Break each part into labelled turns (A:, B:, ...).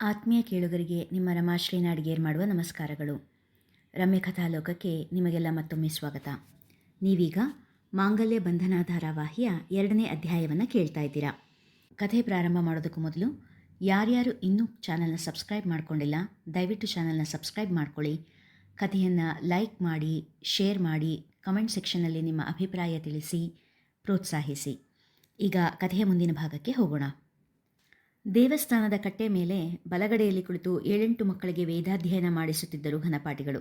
A: ಆತ್ಮೀಯ ಕೇಳುಗರಿಗೆ ನಿಮ್ಮ ರಮಾಶ್ರೀ ನಾಡಿಗೇರ್ ಮಾಡುವ ನಮಸ್ಕಾರಗಳು. ರಮ್ಯ ಕಥಾಲೋಕಕ್ಕೆ ನಿಮಗೆಲ್ಲ ಮತ್ತೊಮ್ಮೆ ಸ್ವಾಗತ. ನೀವೀಗ ಮಾಂಗಲ್ಯ ಬಂಧನ ಧಾರಾವಾಹಿಯ ಎರಡನೇ ಅಧ್ಯಾಯವನ್ನು ಕೇಳ್ತಾ ಇದ್ದೀರಾ. ಕಥೆ ಪ್ರಾರಂಭ ಮಾಡೋದಕ್ಕೂ ಮೊದಲು ಯಾರ್ಯಾರು ಇನ್ನೂ ಚಾನಲ್ನ ಸಬ್ಸ್ಕ್ರೈಬ್ ಮಾಡ್ಕೊಂಡಿಲ್ಲ, ದಯವಿಟ್ಟು ಚಾನಲ್ನ ಸಬ್ಸ್ಕ್ರೈಬ್ ಮಾಡ್ಕೊಳ್ಳಿ. ಕಥೆಯನ್ನು ಲೈಕ್ ಮಾಡಿ, ಶೇರ್ ಮಾಡಿ, ಕಮೆಂಟ್ ಸೆಕ್ಷನ್ನಲ್ಲಿ ನಿಮ್ಮ ಅಭಿಪ್ರಾಯ ತಿಳಿಸಿ, ಪ್ರೋತ್ಸಾಹಿಸಿ. ಈಗ ಕಥೆಯ ಮುಂದಿನ ಭಾಗಕ್ಕೆ ಹೋಗೋಣ. ದೇವಸ್ಥಾನದ ಕಟ್ಟೆ ಮೇಲೆ ಬಲಗಡೆಯಲ್ಲಿ ಕುಳಿತು ಏಳೆಂಟು ಮಕ್ಕಳಿಗೆ ವೇದಾಧ್ಯಯನ ಮಾಡಿಸುತ್ತಿದ್ದರು ಘನಪಾಠಿಗಳು.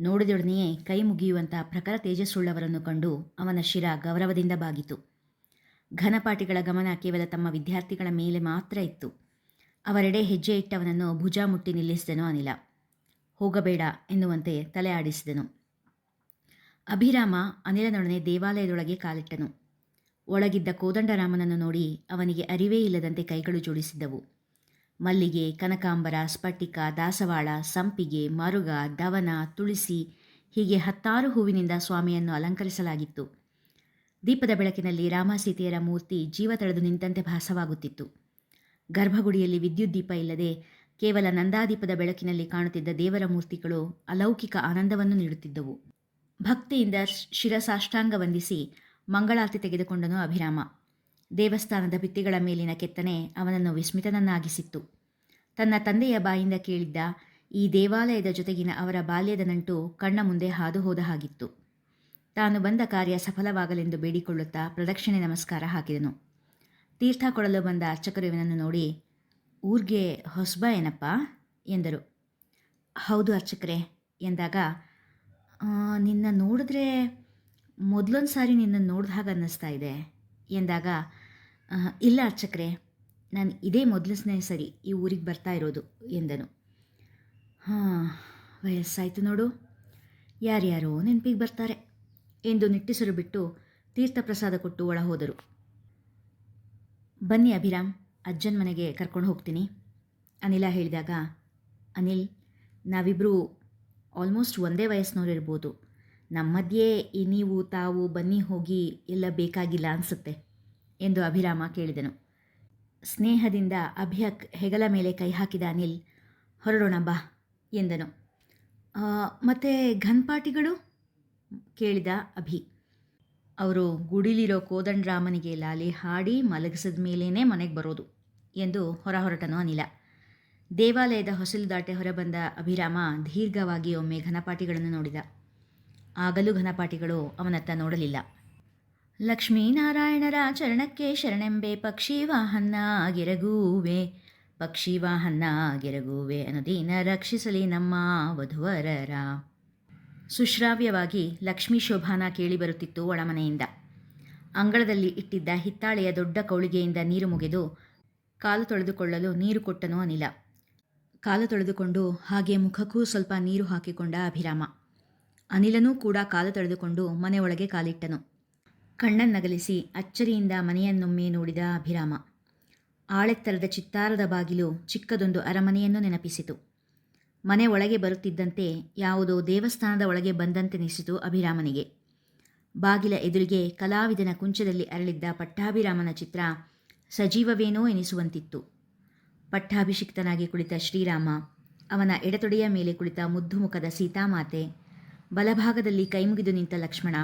A: ನೋಡಿದೊಡನೆಯೇ ಕೈ ಮುಗಿಯುವಂಥ ಪ್ರಖರ ತೇಜಸ್ಸುಳ್ಳವರನ್ನು ಕಂಡು ಅವನ ಶಿರ ಗೌರವದಿಂದ ಬಾಗಿತು. ಘನಪಾಠಿಗಳ ಗಮನ ಕೇವಲ ತಮ್ಮ ವಿದ್ಯಾರ್ಥಿಗಳ ಮೇಲೆ ಮಾತ್ರ ಇತ್ತು. ಅವರೆಡೆ ಹೆಜ್ಜೆ ಇಟ್ಟವನನ್ನು ಭುಜ ಮುಟ್ಟಿ ನಿಲ್ಲಿಸಿದನು ಅನಿಲ. ಹೋಗಬೇಡ ಎನ್ನುವಂತೆ ತಲೆ ಆಡಿಸಿದನು. ಅಭಿರಾಮ ಅನಿಲನೊಡನೆ ದೇವಾಲಯದೊಳಗೆ ಕಾಲಿಟ್ಟನು. ಒಳಗಿದ್ದ ಕೋದಂಡರಾಮನನ್ನು ನೋಡಿ ಅವನಿಗೆ ಅರಿವೇ ಇಲ್ಲದಂತೆ ಕೈಗಳು ಜೋಡಿಸಿದ್ದವು. ಮಲ್ಲಿಗೆ, ಕನಕಾಂಬರ, ಸ್ಫಟಿಕ, ದಾಸವಾಳ, ಸಂಪಿಗೆ, ಮರುಗ, ದವನ, ತುಳಸಿ ಹೀಗೆ ಹತ್ತಾರು ಹೂವಿನಿಂದ ಸ್ವಾಮಿಯನ್ನು ಅಲಂಕರಿಸಲಾಗಿತ್ತು. ದೀಪದ ಬೆಳಕಿನಲ್ಲಿ ರಾಮ ಸೀತೆಯರ ಮೂರ್ತಿ ಜೀವ ತಳೆದು ನಿಂತಂತೆ ಭಾಸವಾಗುತ್ತಿತ್ತು. ಗರ್ಭಗುಡಿಯಲ್ಲಿ ವಿದ್ಯುತ್ ದೀಪ ಇಲ್ಲದೆ ಕೇವಲ ನಂದಾದೀಪದ ಬೆಳಕಿನಲ್ಲಿ ಕಾಣುತ್ತಿದ್ದ ದೇವರ ಮೂರ್ತಿಗಳು ಅಲೌಕಿಕ ಆನಂದವನ್ನು ನೀಡುತ್ತಿದ್ದವು. ಭಕ್ತಿಯಿಂದ ಶಿರಸಾಷ್ಟಾಂಗ ವಂದಿಸಿ ಮಂಗಳಾರತಿ ತೆಗೆದುಕೊಂಡನು ಅಭಿರಾಮ. ದೇವಸ್ಥಾನದ ಭಿತ್ತಿಗಳ ಮೇಲಿನ ಕೆತ್ತನೆ ಅವನನ್ನು ವಿಸ್ಮಿತನನ್ನಾಗಿಸಿತ್ತು. ತನ್ನ ತಂದೆಯ ಬಾಯಿಂದ ಕೇಳಿದ್ದ ಈ ದೇವಾಲಯದ ಜೊತೆಗಿನ ಅವರ ಬಾಲ್ಯದ ನಂಟು ಕಣ್ಣ ಮುಂದೆ ಹಾದು ಹೋದ ಹಾಗಿತ್ತು. ತಾನು ಬಂದ ಕಾರ್ಯ ಸಫಲವಾಗಲೆಂದು ಬೇಡಿಕೊಳ್ಳುತ್ತಾ ಪ್ರದಕ್ಷಿಣೆ ನಮಸ್ಕಾರ ಹಾಕಿದನು. ತೀರ್ಥ ಕೊಡಲು ಬಂದ ಅರ್ಚಕರು ಇವನನ್ನು ನೋಡಿ, ಊರ್ಗೆ ಹೊಸ್ಬ ಏನಪ್ಪ? ಎಂದರು. ಹೌದು ಅರ್ಚಕರೇ, ಎಂದಾಗ ನಿನ್ನ ನೋಡಿದ್ರೆ ಮೊದಲೊಂದು ಸಾರಿ ನಿನ್ನನ್ನು ನೋಡ್ದ ಹಾಗೆ ಅನ್ನಿಸ್ತಾ ಇದೆ? ಎಂದಾಗ ಇಲ್ಲ ಅರ್ಚಕ್ರೆ, ನಾನು ಇದೇ ಮೊದಲನೇ ಸರಿ, ಈ ಊರಿಗೆ ಬರ್ತಾ ಇರೋದು, ಎಂದನು. ಹಾಂ, ವಯಸ್ಸಾಯಿತು ನೋಡು. ಯಾರ್ಯಾರೋ ನೆನಪಿಗೆ ಬರ್ತಾರೆ, ಎಂದು ನಿಟ್ಟಿಸರು ಬಿಟ್ಟು ತೀರ್ಥಪ್ರಸಾದ ಕೊಟ್ಟು ಒಳ ಹೋದರು. ಬನ್ನಿ ಅಭಿರಾಮ್, ಅಜ್ಜನ ಮನೆಗೆ ಕರ್ಕೊಂಡು ಹೋಗ್ತೀನಿ, ಅನಿಲ ಹೇಳಿದಾಗ. ಅನಿಲ್ ನಾವಿಬ್ಬರು ಆಲ್ಮೋಸ್ಟ್ ಒಂದೇ ವಯಸ್ಸಿನವ್ರು ಇರ್ಬೋದು ನಮ್ಮ ಮಧ್ಯೆ ಈ ನೀವು ತಾವು ಬನ್ನಿ ಹೋಗಿ ಎಲ್ಲ ಬೇಕಾಗಿಲ್ಲ ಅನಿಸುತ್ತೆ ಎಂದು ಅಭಿರಾಮ ಕೇಳಿದನು. ಸ್ನೇಹದಿಂದ ಅಭಿಯಕ್ ಹೆಗಲ ಮೇಲೆ ಕೈ ಹಾಕಿದ ಅನಿಲ್, ಹೊರಡೋಣ ಬಾ, ಎಂದನು. ಮತ್ತು ಘನ್ಪಾಟಿಗಳು ಕೇಳಿದ ಅಭಿ. ಅವರು ಗುಡಿಲಿರೋ ಕೋದಂಡರಾಮನಿಗೆ ಲಾಲಿ ಹಾಡಿ ಮಲಗಿಸಿದ ಮೇಲೇ ಮನೆಗೆ ಬರೋದು, ಎಂದು ಹೊರ ಹೊರಟನು ಅನಿಲ. ದೇವಾಲಯದ ಹೊಸಲು ದಾಟೆ ಹೊರಬಂದ ಅಭಿರಾಮ ದೀರ್ಘವಾಗಿ ಒಮ್ಮೆ ಘನಪಾಟಿಗಳನ್ನು ನೋಡಿದ. ಆಗಲೂ ಘನಪಾಠಿಗಳು ಅವನತ್ತ ನೋಡಲಿಲ್ಲ. ಲಕ್ಷ್ಮೀನಾರಾಯಣರ ಚರಣಕ್ಕೆ ಶರಣೆಂಬೆ ಪಕ್ಷಿ ವಾಹನ ಗೆರಗುವೆ ಪಕ್ಷಿ ವಾಹನ ಗೆರಗುವೆ ಅನುದೀನ ರಕ್ಷಿಸಲಿ ನಮ್ಮ ವಧುವರರ. ಸುಶ್ರಾವ್ಯವಾಗಿ ಲಕ್ಷ್ಮೀ ಶೋಭಾನ ಕೇಳಿಬರುತ್ತಿತ್ತು ಒಳಮನೆಯಿಂದ. ಅಂಗಳದಲ್ಲಿ ಇಟ್ಟಿದ್ದ ಹಿತ್ತಾಳೆಯ ದೊಡ್ಡ ಕೌಳಿಗೆಯಿಂದ ನೀರು ಮುಗಿದು ಕಾಲು ತೊಳೆದುಕೊಳ್ಳಲು ನೀರು ಕೊಟ್ಟನು ಅನಿಲ. ಕಾಲು ತೊಳೆದುಕೊಂಡು ಹಾಗೆ ಮುಖಕ್ಕೂ ಸ್ವಲ್ಪ ನೀರು ಹಾಕಿಕೊಂಡ ಅಭಿರಾಮ. ಅನಿಲನೂ ಕೂಡ ಕಾಲು ತೊಳೆದುಕೊಂಡು ಮನೆಯೊಳಗೆ ಕಾಲಿಟ್ಟನು. ಕಣ್ಣನ್ನಗಲಿಸಿ ಅಚ್ಚರಿಯಿಂದ ಮನೆಯನ್ನೊಮ್ಮೆ ನೋಡಿದ ಅಭಿರಾಮ. ಆಳೆತ್ತರದ ಚಿತ್ತಾರದ ಬಾಗಿಲು ಚಿಕ್ಕದೊಂದು ಅರಮನೆಯನ್ನು ನೆನಪಿಸಿತು. ಮನೆ ಒಳಗೆ ಬರುತ್ತಿದ್ದಂತೆ ಯಾವುದೋ ದೇವಸ್ಥಾನದ ಒಳಗೆ ಬಂದಂತೆನಿಸಿತು ಅಭಿರಾಮನಿಗೆ. ಬಾಗಿಲ ಎದುರಿಗೆ ಕಲಾವಿದನ ಕುಂಚದಲ್ಲಿ ಅರಳಿದ್ದ ಪಟ್ಟಾಭಿರಾಮನ ಚಿತ್ರ ಸಜೀವವೇನೋ ಎನಿಸುವಂತಿತ್ತು. ಪಟ್ಟಾಭಿಷಿಕ್ತನಾಗಿ ಕುಳಿತ ಶ್ರೀರಾಮ, ಅವನ ಎಡತೊಡೆಯ ಮೇಲೆ ಕುಳಿತ ಮುದ್ದು ಮುಖದ ಸೀತಾಮಾತೆ ಬಲಭಾಗದಲ್ಲಿ ಕೈಮುಗಿದು ನಿಂತ ಲಕ್ಷ್ಮಣ,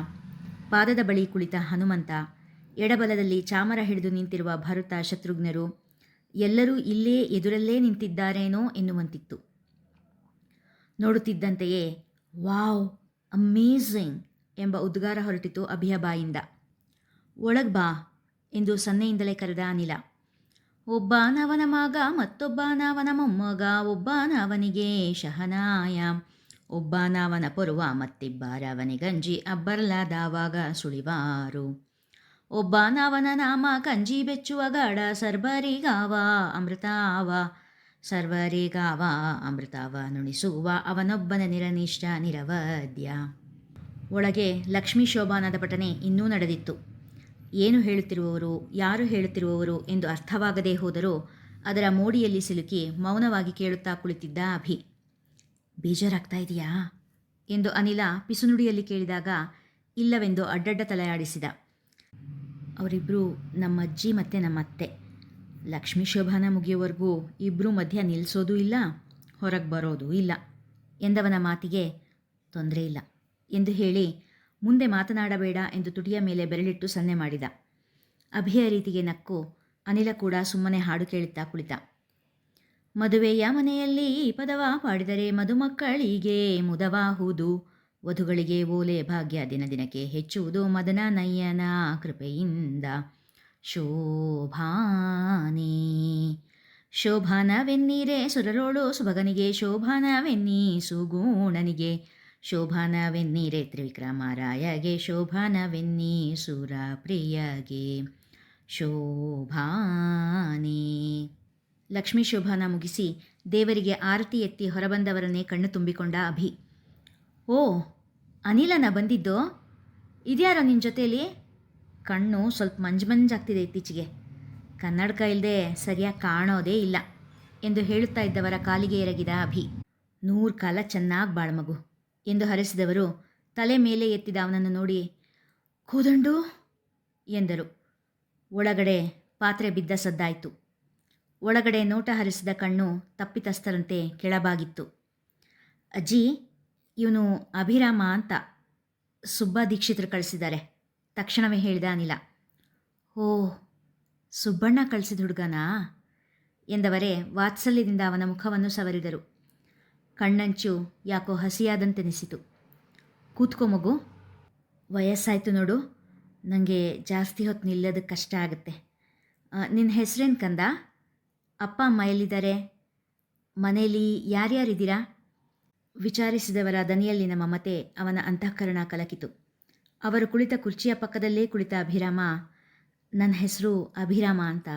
A: ಪಾದದ ಬಳಿ ಕುಳಿತ ಹನುಮಂತ, ಎಡಬಲದಲ್ಲಿ ಚಾಮರ ಹಿಡಿದು ನಿಂತಿರುವ ಭರತ ಶತ್ರುಘ್ನರು, ಎಲ್ಲರೂ ಇಲ್ಲೇ ಎದುರಲ್ಲೇ ನಿಂತಿದ್ದಾರೇನೋ ಎನ್ನುವಂತಿತ್ತು. ನೋಡುತ್ತಿದ್ದಂತೆಯೇ, ವಾವ್, ಅಮೇಝಿಂಗ್! ಎಂಬ ಉದ್ಗಾರ ಹೊರಟಿತು ಅಭಿಯ ಬಾಯಿಂದ. ಒಳಗ್ ಬಾ! ಎಂದು ಸನ್ನೆಯಿಂದಲೇ ಕರೆದ ಅನಿಲ. ಒಬ್ಬನವನ ಮಗ, ಮತ್ತೊಬ್ಬ ನವನ ಮೊಮ್ಮಗ, ಒಬ್ಬ ನವನಿಗೆ ಶಹನಾಯ! ಒಬ್ಬನವನ ಪೊರುವ ಮತ್ತಿಬ್ಬರವನಿಗಂಜಿ ಅಬ್ಬರ್ಲಾದಾವಾಗ ಸುಳಿವಾರು. ಒಬ್ಬಾನಾವನ ನಾಮ ಕಂಜಿ ಬೆಚ್ಚುವ ಗಾಢ ಸರ್ವರಿಗಾವ ಅಮೃತಾವ. ಸರ್ವರಿಗಾವ ಅಮೃತಾವ ನುಣಿಸುವ ಅವನೊಬ್ಬನ ನಿರನಿಷ್ಠ ನಿರವದ್ಯ. ಒಳಗೆ ಲಕ್ಷ್ಮೀ ಶೋಭಾನದ ಪಠನೆ ಇನ್ನೂ ನಡೆದಿತ್ತು. ಏನು ಹೇಳುತ್ತಿರುವವರು, ಯಾರು ಹೇಳುತ್ತಿರುವವರು ಎಂದು ಅರ್ಥವಾಗದೇ ಹೋದರೂ ಅದರ ಮೋಡಿಯಲ್ಲಿ ಸಿಲುಕಿ ಮೌನವಾಗಿ ಕೇಳುತ್ತಾ ಕುಳಿತಿದ್ದ ಅಭಿ. ಬೇಜಾರಾಗ್ತಾ ಇದೆಯಾ ಎಂದು ಅನಿಲ ಪಿಸುನುಡಿಯಲ್ಲಿ ಕೇಳಿದಾಗ ಇಲ್ಲವೆಂದು ಅಡ್ಡಡ್ಡ ತಲೆಯಾಡಿಸಿದ. ಅವರಿಬ್ಬರು ನಮ್ಮಜ್ಜಿ ಮತ್ತು ನಮ್ಮತ್ತೆ ಲಕ್ಷ್ಮೀ ಶೋಭಾನ ಮುಗಿಯೋವರೆಗೂ ಇಬ್ಬರೂ ಮಧ್ಯ ನಿಲ್ಲಿಸೋದೂ ಇಲ್ಲ, ಹೊರಗೆ ಬರೋದೂ ಇಲ್ಲ ಎಂದವನ ಮಾತಿಗೆ ತೊಂದರೆ ಇಲ್ಲ ಎಂದು ಹೇಳಿ ಮುಂದೆ ಮಾತನಾಡಬೇಡ ಎಂದು ತುಟಿಯ ಮೇಲೆ ಬೆರಳಿಟ್ಟು ಸನ್ನೆ ಮಾಡಿದ. ಅಭಿಯ ರೀತಿಗೆ ನಕ್ಕು ಅನಿಲ ಕೂಡ ಸುಮ್ಮನೆ ಹಾಡು ಕೇಳುತ್ತಾ ಕುಳಿತ. ಮದುವೆಯ ಮನೆಯಲ್ಲಿ ಈ ಪದವ ಪಾಡಿದರೆ ಮದುಮಕ್ಕಳಿಗೆ ಮುದವಾಹುದು. ವಧುಗಳಿಗೆ ಓಲೆ ಭಾಗ್ಯ ದಿನ ದಿನಕ್ಕೆ ಹೆಚ್ಚುವುದು ಮದನ ನಯ್ಯನ ಕೃಪೆಯಿಂದ. ಶೋಭಾನಿ. ಶೋಭಾನವೆನ್ನೀರೆ ಸುರರೋಳು ಸುಭಗನಿಗೆ, ಶೋಭಾನವೆನ್ನಿ ಸುಗುಣನಿಗೆ. ಶೋಭಾನವೆನ್ನೀರೆ ತ್ರಿವಿಕ್ರಮಾರಾಯಗೆ, ಶೋಭಾನವೆನ್ನಿ ಸುರ ಪ್ರಿಯಗೆ ಶೋಭಾನೆ ಲಕ್ಷ್ಮೀ ಶೋಭಾನ ಮುಗಿಸಿ ದೇವರಿಗೆ ಆರತಿ ಎತ್ತಿ ಹೊರಬಂದವರನ್ನೇ ಕಣ್ಣು ತುಂಬಿಕೊಂಡ ಅಭಿ. ಓ, ಅನಿಲನ ಬಂದಿದ್ದೋ? ಇದ್ಯಾರೋ ನಿನ್ನ ಜೊತೆಯಲ್ಲಿ ಕಣ್ಣು ಸ್ವಲ್ಪ ಮಂಜು ಮಂಜಾಗ್ತಿದೆ ಇತ್ತೀಚೆಗೆ. ಕನ್ನಡಕ ಇಲ್ಲದೆ ಸರಿಯಾಗಿ ಕಾಣೋದೇ ಇಲ್ಲ ಎಂದು ಹೇಳುತ್ತಾ ಇದ್ದವರ ಕಾಲಿಗೆ ಎರಗಿದ ಅಭಿ. ನೂರು ಕಾಲ ಚೆನ್ನಾಗಿ ಬಾಳ ಮಗು ಎಂದು ಹರಿಸಿದವರು ತಲೆ ಮೇಲೆ ಎತ್ತಿದ ಅವನನ್ನು ನೋಡಿ ಕೋದಂಡು ಎಂದರು. ಒಳಗಡೆ ಪಾತ್ರೆ ಬಿದ್ದ ಸದ್ದಾಯಿತು. ಒಳಗಡೆ ನೋಟ ಹರಿಸಿದ ಕಣ್ಣು ತಪ್ಪಿತಸ್ಥರಂತೆ ಕೆಳಬಾಗಿತ್ತು. ಅಜ್ಜಿ, ಇವನು ಅಭಿರಾಮ ಅಂತ ಸುಬ್ಬ ದೀಕ್ಷಿತರು ಕಳಿಸಿದ್ದಾರೆ. ತಕ್ಷಣವೇ ಹೇಳಿದ ಅನಿಲ. ಓ, ಸುಬ್ಬಣ್ಣ ಕಳಿಸಿದ ಹುಡುಗನಾ? ಎಂದವರೇ ವಾತ್ಸಲ್ಯದಿಂದ ಅವನ ಮುಖವನ್ನು ಸವರಿದರು. ಕಣ್ಣಂಚು ಯಾಕೋ ಹಸಿಯಾದಂತೆನಿಸಿತು. ಕೂತ್ಕೋ ಮಗು. ವಯಸ್ಸಾಯಿತು ನೋಡು. ನನಗೆ ಜಾಸ್ತಿ ಹೊತ್ತು ನಿಲ್ಲೋದಕ್ಕೆ ಕಷ್ಟ ಆಗುತ್ತೆ ನಿನ್ನ ಹೆಸರೇನು ಕಂದ? ಅಪ್ಪ ಅಮ್ಮ ಎಲ್ಲಿದ್ದಾರೆ ಮನೆಯಲ್ಲಿ ಯಾರ್ಯಾರಿದ್ದೀರಾ ವಿಚಾರಿಸಿದವರ ದನಿಯಲ್ಲಿನ ಮಮತೆ ಅವನ ಅಂತಃಕರಣ ಕಲಕಿತು. ಅವರು ಕುಳಿತ ಕುರ್ಚಿಯ ಪಕ್ಕದಲ್ಲೇ ಕುಳಿತ ಅಭಿರಾಮ, ನನ್ನ ಹೆಸರು ಅಭಿರಾಮ ಅಂತ,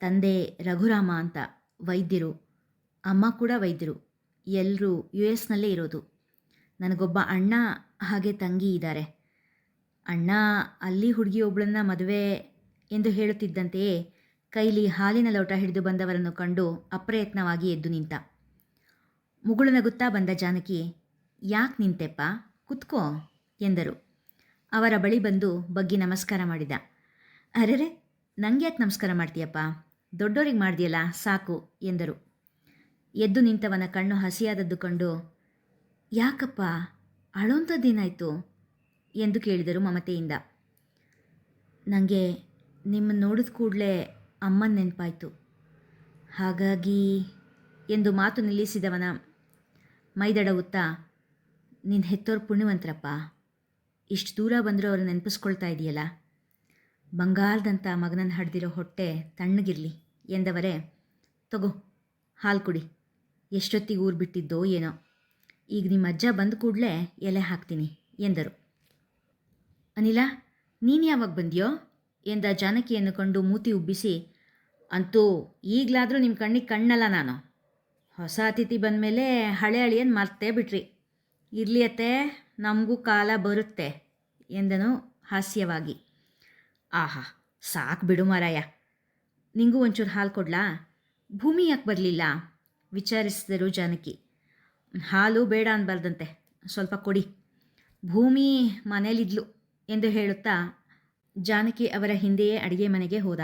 A: ತಂದೆ ರಘುರಾಮ ಅಂತ ವೈದ್ಯರು. ಅಮ್ಮ ಕೂಡ ವೈದ್ಯರು. ಎಲ್ಲರೂ ಯು ಎಸ್ನಲ್ಲೇ ಇರೋದು. ನನಗೊಬ್ಬ ಅಣ್ಣ, ಹಾಗೆ ತಂಗಿ ಇದ್ದಾರೆ. ಅಣ್ಣ ಅಲ್ಲಿ ಹುಡುಗಿಯೊಬ್ಬಳನ್ನ ಮದುವೆ ಎಂದು ಹೇಳುತ್ತಿದ್ದಂತೆಯೇ ಕೈಲಿ ಹಾಲಿನ ಲೋಟ ಹಿಡಿದು ಬಂದವರನ್ನು ಕಂಡು ಅಪ್ರಯತ್ನವಾಗಿ ಎದ್ದು ನಿಂತ. ಮುಗುಳು ನಗುತ್ತಾ ಬಂದ ಜಾನಕಿ, ಯಾಕೆ ನಿಂತೆಪ್ಪ? ಕುತ್ಕೋ ಎಂದರು. ಅವರ ಬಳಿ ಬಂದು ಬಗ್ಗಿ ನಮಸ್ಕಾರ ಮಾಡಿದ. ಅರೆರೆ ನಂಗೆ ಯಾಕೆ ನಮಸ್ಕಾರ ಮಾಡ್ತೀಯಪ್ಪ? ದೊಡ್ಡೋರಿಗೆ ಮಾಡ್ದಿಯಲ್ಲ, ಸಾಕು ಎಂದರು. ಎದ್ದು ನಿಂತವನ ಕಣ್ಣು ಹಸಿಯಾದದ್ದು ಕಂಡು, ಯಾಕಪ್ಪ? ಅಳೋಂಥದ್ದೇನಾಯಿತು ಎಂದು ಕೇಳಿದರು ಮಮತೆಯಿಂದ. ನನಗೆ ನಿಮ್ಮನ್ನು ನೋಡಿದ ಕೂಡಲೇ ಅಮ್ಮನ ನೆನಪಾಯಿತು. ಹಾಗಾಗಿ ಎಂದು ಮಾತು ನಿಲ್ಲಿಸಿದವನ ಮೈದಡವುತ್ತಾ ನಿನ್ನ ಹೆತ್ತೋರು ಪುಣ್ಯವಂತರಪ್ಪ. ಇಷ್ಟು ದೂರ ಬಂದರೂ ಅವ್ರು ನೆನಪಿಸ್ಕೊಳ್ತಾ ಇದೆಯಲ್ಲ. ಬಂಗಾರದಂಥ ಮಗನನ್ನು ಹಡ್ದಿರೋ ಹೊಟ್ಟೆ ತಣ್ಣಗಿರಲಿ ಎಂದವರೇ, ತಗೋ, ಹಾಲು ಕುಡಿ. ಎಷ್ಟೊತ್ತಿಗೆ ಊರು ಬಿಟ್ಟಿದ್ದೋ ಏನೋ. ಈಗ ನಿಮ್ಮ ಅಜ್ಜ ಬಂದ ಕೂಡಲೇ ಎಲೆ ಹಾಕ್ತೀನಿ ಎಂದರು. ಅನಿಲ, ನೀನು ಯಾವಾಗ ಬಂದಿಯೋ? ಎಂದ ಜಾನಕಿಯನ್ನು ಕಂಡು ಮೂತಿ ಉಬ್ಬಿಸಿ ಅಂತೂ ಈಗಲಾದರೂ ನಿಮ್ಮ ಕಣ್ಣಿಗೆ ಕಣ್ಣಲ್ಲ ನಾನು. ಹೊಸ ಅತಿಥಿ ಬಂದಮೇಲೆ ಹಳೆ ಅಳಿಯನ್ ಮರ್ತೇ ಬಿಟ್ರಿ. ಇರಲಿ ಅತ್ತೆ, ನಮಗೂ ಕಾಲ ಬರುತ್ತೆ, ಎಂದನು ಹಾಸ್ಯವಾಗಿ. ಆಹಾ, ಸಾಕು ಬಿಡು ಮಾರಾಯ. ನಿಂಗೂ ಒಂಚೂರು ಹಾಲು ಕೊಡ್ಲಾ? ಭೂಮಿ ಯಾಕೆ ಬರಲಿಲ್ಲ? ವಿಚಾರಿಸಿದರು ಜಾನಕಿ. ಹಾಲು ಬೇಡ ಅನ್ಬಾರ್ದಂತೆ, ಸ್ವಲ್ಪ ಕೊಡಿ. ಭೂಮಿ ಮನೇಲಿದ್ಲು ಎಂದು ಹೇಳುತ್ತಾ ಜಾನಕಿ ಅವರ ಹಿಂದೆಯೇ ಅಡಿಗೆ ಮನೆಗೆ ಹೋದ.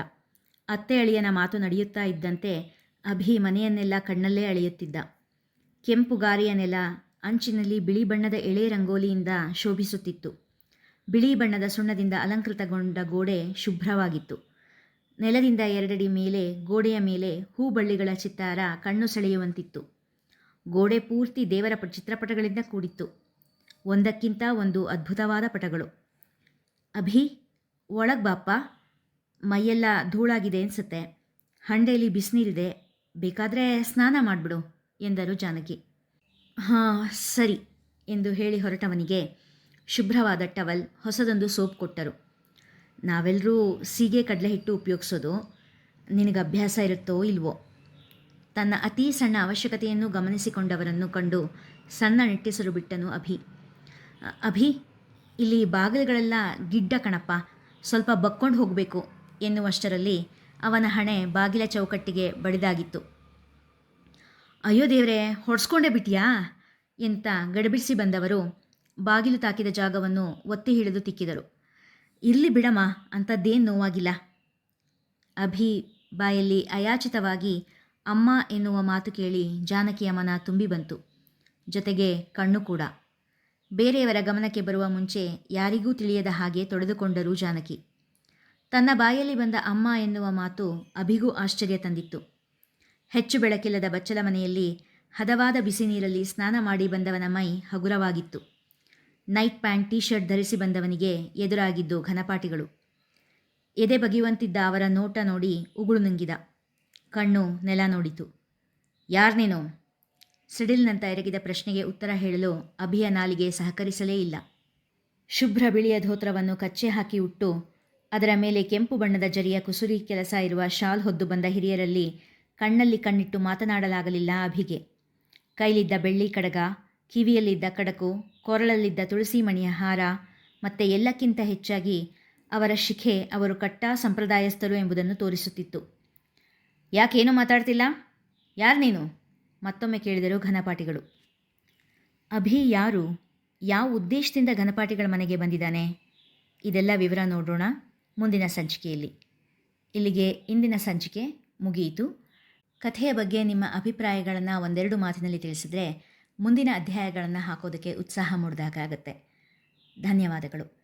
A: ಅತ್ತೆ ಅಳಿಯನ ಮಾತು ನಡೆಯುತ್ತಾ ಇದ್ದಂತೆ ಅಭಿ ಮನೆಯನ್ನೆಲ್ಲ ಕಣ್ಣಲ್ಲೇ ಅಳೆಯುತ್ತಿದ್ದ. ಕೆಂಪು ಗಾರಿಯ ನೆಲ ಅಂಚಿನಲ್ಲಿ ಬಿಳಿ ಬಣ್ಣದ ಎಳೆ ರಂಗೋಲಿಯಿಂದ ಶೋಭಿಸುತ್ತಿತ್ತು. ಬಿಳಿ ಬಣ್ಣದ ಸುಣ್ಣದಿಂದ ಅಲಂಕೃತಗೊಂಡ ಗೋಡೆ ಶುಭ್ರವಾಗಿತ್ತು. ನೆಲದಿಂದ ಎರಡಡಿ ಮೇಲೆ, ಗೋಡೆಯ ಮೇಲೆ ಹೂಬಳ್ಳಿಗಳ ಚಿತ್ತಾರ ಕಣ್ಣು ಸೆಳೆಯುವಂತಿತ್ತು. ಗೋಡೆ ಪೂರ್ತಿ ದೇವರ ಚಿತ್ರಪಟಗಳಿಂದ ಕೂಡಿತ್ತು. ಒಂದಕ್ಕಿಂತ ಒಂದು ಅದ್ಭುತವಾದ ಪಟಗಳು. ಅಭಿ, ಒಳಗ್ ಬಾಪ್ಪ. ಮೈಯೆಲ್ಲ ಧೂಳಾಗಿದೆ ಅನಿಸುತ್ತೆ. ಹಂಡೆಯಲ್ಲಿ ಬಿಸಿನೀರಿದೆ. ಬೇಕಾದರೆ ಸ್ನಾನ ಮಾಡಿಬಿಡು ಎಂದರು ಜಾನಕಿ. ಹಾಂ, ಸರಿ ಎಂದು ಹೇಳಿ ಹೊರಟವನಿಗೆ ಶುಭ್ರವಾದ ಟವಲ್, ಹೊಸದೊಂದು ಸೋಪ್ ಕೊಟ್ಟರು. ನಾವೆಲ್ಲರೂ ಸೀಗೆ ಕಡಲೆ ಹಿಟ್ಟು ಉಪಯೋಗಿಸೋದು. ನಿನಗೆ ಅಭ್ಯಾಸ ಇರುತ್ತೋ ಇಲ್ವೋ? ತನ್ನ ಅತಿ ಸಣ್ಣ ಅವಶ್ಯಕತೆಯನ್ನು ಗಮನಿಸಿಕೊಂಡವರನ್ನು ಕಂಡು ಸಣ್ಣ ನೆಟ್ಟಿಸಲು ಬಿಟ್ಟನು ಅಭಿ. ಅಭಿ, ಇಲ್ಲಿ ಬಾಗಿಲುಗಳೆಲ್ಲ ಗಿಡ್ಡ ಕಣಪ್ಪ. ಸ್ವಲ್ಪ ಬಕ್ಕೊಂಡು ಹೋಗಬೇಕು. ಎನ್ನುವಷ್ಟರಲ್ಲಿ ಅವನ ಹಣೆ ಬಾಗಿಲ ಚೌಕಟ್ಟಿಗೆ ಬಡಿದಾಗಿತ್ತು. ಅಯ್ಯೋ ದೇವರೇ, ಹೊಡ್ಸ್ಕೊಂಡೇ ಬಿಟ್ಟಿಯಾ ಎಂತ ಗಡಬಿಡಿಸಿ ಬಂದವರು ಬಾಗಿಲು ತಾಕಿದ ಜಾಗವನ್ನು ಒತ್ತಿ ಹಿಡಿದು ತಿಕ್ಕಿದರು. ಇರಲಿ ಬಿಡಮ್ಮ, ಅಂಥದ್ದೇನು ನೋವಾಗಿಲ್ಲ. ಅಭಿ ಬಾಯಲ್ಲಿ ಅಯಾಚಿತವಾಗಿ ಅಮ್ಮ ಎನ್ನುವ ಮಾತು ಕೇಳಿ ಜಾನಕಿಯ ಮನ ತುಂಬಿ ಬಂತು. ಜೊತೆಗೆ ಕಣ್ಣು ಕೂಡ. ಬೇರೆಯವರ ಗಮನಕ್ಕೆ ಬರುವ ಮುಂಚೆ ಯಾರಿಗೂ ತಿಳಿಯದ ಹಾಗೆ ತೊಡೆದುಕೊಂಡರು ಜಾನಕಿ. ತನ್ನ ಬಾಯಲ್ಲಿ ಬಂದ ಅಮ್ಮ ಎನ್ನುವ ಮಾತು ಅಭಿಗೂ ಆಶ್ಚರ್ಯ ತಂದಿತ್ತು. ಹೆಚ್ಚು ಬೆಳಕಿಲ್ಲದ ಬಚ್ಚಲ ಮನೆಯಲ್ಲಿ ಹದವಾದ ಬಿಸಿ ನೀರಲ್ಲಿ ಸ್ನಾನ ಮಾಡಿ ಬಂದವನ ಮೈ ಹಗುರವಾಗಿತ್ತು. ನೈಟ್ ಪ್ಯಾಂಟ್ ಟೀ ಶರ್ಟ್ ಧರಿಸಿ ಬಂದವನಿಗೆ ಎದುರಾಗಿದ್ದು ಘನಪಾಟಿಗಳು ಎದೆ ಬಗೆಯುವಂತಿದ್ದ ಅವರ ನೋಟ ನೋಡಿ ಉಗುಳು ನುಂಗಿದ. ಕಣ್ಣು ನೆಲ ನೋಡಿತು. ಯಾರ್ನೇನೋ ಸಿಡಿಲ್ನಂತ ಎರಗಿದ ಪ್ರಶ್ನೆಗೆ ಉತ್ತರ ಹೇಳಲು ಅಭಿಯ ನಾಲಿಗೆ ಸಹಕರಿಸಲೇ ಇಲ್ಲ. ಶುಭ್ರ ಬಿಳಿಯ ಧೋತ್ರವನ್ನು ಕಚ್ಚೆ ಹಾಕಿ ಉಟ್ಟು ಅದರ ಮೇಲೆ ಕೆಂಪು ಬಣ್ಣದ ಜರಿಯ ಕುಸುರಿ ಕೆಲಸ ಇರುವ ಶಾಲ್ ಹೊದ್ದು ಬಂದ ಹಿರಿಯರಲ್ಲಿ ಕಣ್ಣಲ್ಲಿ ಕಣ್ಣಿಟ್ಟು ಮಾತನಾಡಲಾಗಲಿಲ್ಲ ಅಭಿಗೆ. ಕೈಲಿದ್ದ ಬೆಳ್ಳಿ ಕಡಗ, ಕಿವಿಯಲ್ಲಿದ್ದ ಕಡಕು, ಕೊರಳಲ್ಲಿದ್ದ ತುಳಸಿ ಮಣಿಯ ಹಾರ, ಮತ್ತೆ ಎಲ್ಲಕ್ಕಿಂತ ಹೆಚ್ಚಾಗಿ ಅವರ ಶಿಖೆ ಅವರು ಕಟ್ಟಾ ಸಂಪ್ರದಾಯಸ್ಥರು ಎಂಬುದನ್ನು ತೋರಿಸುತ್ತಿತ್ತು. ಯಾಕೇನು ಮಾತಾಡ್ತಿಲ್ಲ? ಯಾರು ನೀನು? ಮತ್ತೊಮ್ಮೆ ಕೇಳಿದರು ಘನಪಾಠಿಗಳು. ಅಭಿ ಯಾರು? ಯಾವ ಉದ್ದೇಶದಿಂದ ಘನಪಾಠಿಗಳ ಮನೆಗೆ ಬಂದಿದ್ದಾನೆ? ಇದೆಲ್ಲ ವಿವರ ನೋಡೋಣ ಮುಂದಿನ ಸಂಚಿಕೆಯಲ್ಲಿ. ಇಲ್ಲಿಗೆ ಇಂದಿನ ಸಂಚಿಕೆ ಮುಗಿಯಿತು. ಕಥೆಯ ಬಗ್ಗೆ ನಿಮ್ಮ ಅಭಿಪ್ರಾಯಗಳನ್ನು ಒಂದೆರಡು ಮಾತಿನಲ್ಲಿ ತಿಳಿಸಿದರೆ ಮುಂದಿನ ಅಧ್ಯಾಯಗಳನ್ನು ಹಾಕೋದಕ್ಕೆ ಉತ್ಸಾಹ ಮೂಡಿದಾಗ ಆಗುತ್ತೆ. ಧನ್ಯವಾದಗಳು.